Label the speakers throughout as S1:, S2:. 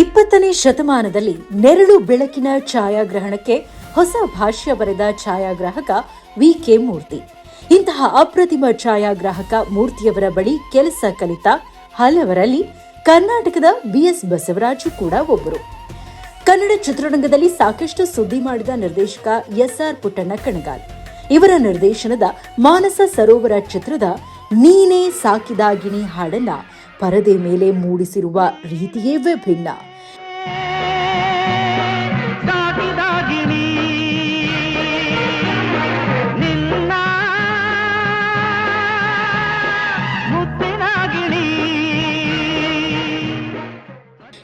S1: ಇಪ್ಪತ್ತನೇ ಶತಮಾನದಲ್ಲಿ ನೆರಳು ಬೆಳಕಿನ ಛಾಯಾಗ್ರಹಣಕ್ಕೆ ಹೊಸ ಭಾಷ್ಯ ಬರೆದ ಛಾಯಾಗ್ರಾಹಕ ವಿ ಕೆ ಮೂರ್ತಿ. ಇಂತಹ ಅಪ್ರತಿಮ ಛಾಯಾಗ್ರಾಹಕ ಮೂರ್ತಿಯವರ ಬಳಿ ಕೆಲಸ ಕಲಿತ ಹಲವರಲ್ಲಿ ಕರ್ನಾಟಕದ ಬಿಎಸ್ ಬಸವರಾಜು ಕೂಡ ಒಬ್ಬರು. ಕನ್ನಡ ಚಿತ್ರರಂಗದಲ್ಲಿ ಸಾಕಷ್ಟು ಸುದ್ದಿ ಮಾಡಿದ ನಿರ್ದೇಶಕ ಎಸ್ ಆರ್ ಪುಟ್ಟಣ್ಣ ಕಣಗಾಲ್. ಇವರ ನಿರ್ದೇಶನದ ಮಾನಸ ಸರೋವರ ಚಿತ್ರದ ನೀನೇ ಸಾಕಿದಾಗಿನಿ ಹಾಡನ್ನ ಪರದೆ ಮೇಲೆ ಮೂಡಿಸಿರುವ ರೀತಿಯೇ ವಿಭಿನ್ನ.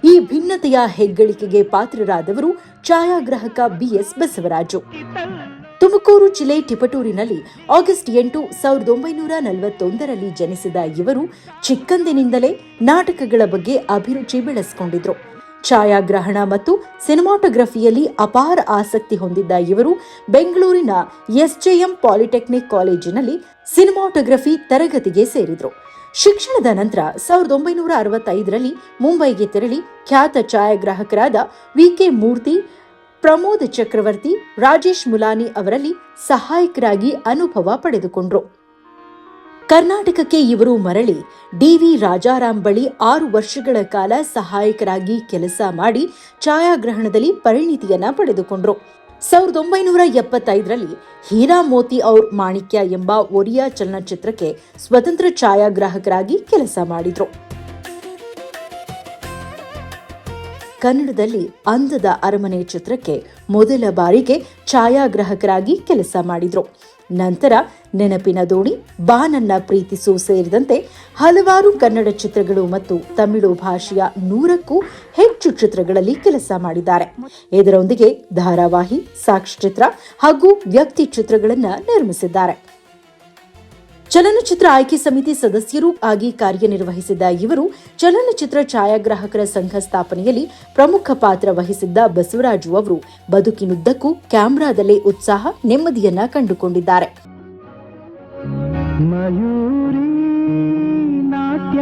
S1: ಈ ಭಿನ್ನತೆಯ ಹೆಗ್ಗಳಿಕೆಗೆ ಪಾತ್ರರಾದವರು ಛಾಯಾಗ್ರಾಹಕ ಬಿಎಸ್ ಬಸವರಾಜು. ತುಮಕೂರು ಜಿಲ್ಲೆ ಟಿಪಟೂರಿನಲ್ಲಿ ಆಗಸ್ಟ್ ಎಂಟು ಸಾವಿರದ ಒಂಬೈನೂರ ನಲವತ್ತೊಂದರಲ್ಲಿ ಜನಿಸಿದ ಇವರು ಚಿಕ್ಕಂದಿನಿಂದಲೇ ನಾಟಕಗಳ ಬಗ್ಗೆ ಅಭಿರುಚಿ ಬೆಳೆಸಿಕೊಂಡಿದ್ರು. ಛಾಯಾಗ್ರಹಣ ಮತ್ತು ಸಿನಿಮಾಟೋಗ್ರಫಿಯಲ್ಲಿ ಅಪಾರ ಆಸಕ್ತಿ ಹೊಂದಿದ್ದ ಇವರು ಬೆಂಗಳೂರಿನ ಎಸ್ಜೆಎಂ ಪಾಲಿಟೆಕ್ನಿಕ್ ಕಾಲೇಜಿನಲ್ಲಿ ಸಿನಿಮಾಟೋಗ್ರಫಿ ತರಗತಿಗೆ ಸೇರಿದರು. ಶಿಕ್ಷಣದ ನಂತರ ಸಾವಿರದ ಒಂಬೈನೂರ ಅರವತ್ತೈದರಲ್ಲಿ ಮುಂಬೈಗೆ ತೆರಳಿ ಖ್ಯಾತ ಛಾಯಾಗ್ರಾಹಕರಾದ ವಿಕೆ ಮೂರ್ತಿ ಪ್ರಮೋದ್ ಚಕ್ರವರ್ತಿ ರಾಜೇಶ್ ಮುಲಾನಿ ಅವರಲ್ಲಿ ಸಹಾಯಕರಾಗಿ ಅನುಭವ ಪಡೆದುಕೊಂಡ್ರು. ಕರ್ನಾಟಕಕ್ಕೆ ಇವರು ಮರಳಿ ಡಿವಿ ರಾಜಾರಾಮ್ ಬಳಿ ಆರು ವರ್ಷಗಳ ಕಾಲ ಸಹಾಯಕರಾಗಿ ಕೆಲಸ ಮಾಡಿ ಛಾಯಾಗ್ರಹಣದಲ್ಲಿ ಪರಿಣಿತಿಯನ್ನ ಪಡೆದುಕೊಂಡ್ರು. ಸಾವಿರದ ಒಂಬೈನೂರ ಎಪ್ಪತ್ತೈದರಲ್ಲಿ ಹೀರಾ ಮೋತಿ ಔರ್ ಮಾಣಿಕ್ಯ ಎಂಬ ಒರಿಯಾ ಚಲನಚಿತ್ರಕ್ಕೆ ಸ್ವತಂತ್ರ ಛಾಯಾಗ್ರಾಹಕರಾಗಿ ಕೆಲಸ ಮಾಡಿದ್ರು. ಕನ್ನಡದಲ್ಲಿ ಅಂದದ ಅರಮನೆ ಚಿತ್ರಕ್ಕೆ ಮೊದಲ ಬಾರಿಗೆ ಛಾಯಾಗ್ರಾಹಕರಾಗಿ ಕೆಲಸ ಮಾಡಿದ್ರು. ನಂತರ ನೆನಪಿನ ದೋಣಿ, ಬಾನನ್ನ ಪ್ರೀತಿಸು ಸೇರಿದಂತೆ ಹಲವಾರು ಕನ್ನಡ ಚಿತ್ರಗಳು ಮತ್ತು ತಮಿಳು ಭಾಷೆಯ ನೂರಕ್ಕೂ ಹೆಚ್ಚು ಚಿತ್ರಗಳಲ್ಲಿ ಕೆಲಸ ಮಾಡಿದ್ದಾರೆ. ಇದರೊಂದಿಗೆ ಧಾರಾವಾಹಿ, ಸಾಕ್ಷ್ಯಚಿತ್ರ ಹಾಗೂ ವ್ಯಕ್ತಿ ಚಿತ್ರಗಳನ್ನು ನಿರ್ಮಿಸಿದ್ದಾರೆ. ಚಲನಚಿತ್ರ ಆಯ್ಕೆ ಸಮಿತಿ ಸದಸ್ಯರೂ ಆಗಿ ಕಾರ್ಯನಿರ್ವಹಿಸಿದ್ದ ಇವರು ಚಲನಚಿತ್ರ ಛಾಯಾಗ್ರಾಹಕರ ಸಂಘ ಸ್ಥಾಪನೆಯಲ್ಲಿ ಪ್ರಮುಖ ಪಾತ್ರ ವಹಿಸಿದ್ದ ಬಸವರಾಜು ಅವರು. ಬದುಕಿನುದ್ದಕ್ಕೂ ಕ್ಯಾಮ್ರಾದಲ್ಲೇ ಉತ್ಸಾಹ, ನೆಮ್ಮದಿಯನ್ನ ಕಂಡುಕೊಂಡಿದ್ದಾರೆ.
S2: ಮಯೂರಿ, ನಾಟ್ಯ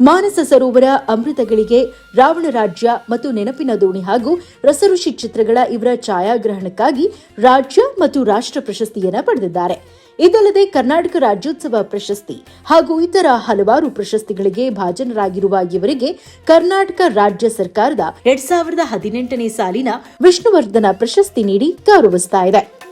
S1: ಮಾನಸ ಸರೋವರ ಅಮೃತಗಳಿಗೆ ರಾವಣ ರಾಜ್ಯ ಮತ್ತು ನೆನಪಿನ ದೋಣಿ ಹಾಗೂ ರಸಋಷಿ ಚಿತ್ರಗಳ ಇವರ ಛಾಯಾಗ್ರಹಣಕ್ಕಾಗಿ ರಾಜ್ಯ ಮತ್ತು ರಾಷ್ಟ್ರ ಪ್ರಶಸ್ತಿಯನ್ನು ಪಡೆದಿದ್ದಾರೆ. ಇದಲ್ಲದೆ ಕರ್ನಾಟಕ ರಾಜ್ಯೋತ್ಸವ ಪ್ರಶಸ್ತಿ ಹಾಗೂ ಇತರ ಹಲವಾರು ಪ್ರಶಸ್ತಿಗಳಿಗೆ ಭಾಜನರಾಗಿರುವ ಇವರಿಗೆ ಕರ್ನಾಟಕ ರಾಜ್ಯ ಸರ್ಕಾರದ ಎರಡ್ ಸಾವಿರದ ಹದಿನೆಂಟನೇ ಸಾಲಿನ ವಿಷ್ಣುವರ್ಧನ ಪ್ರಶಸ್ತಿ ನೀಡಿ ಗೌರವಿಸ್ತಾ ಇದೆ.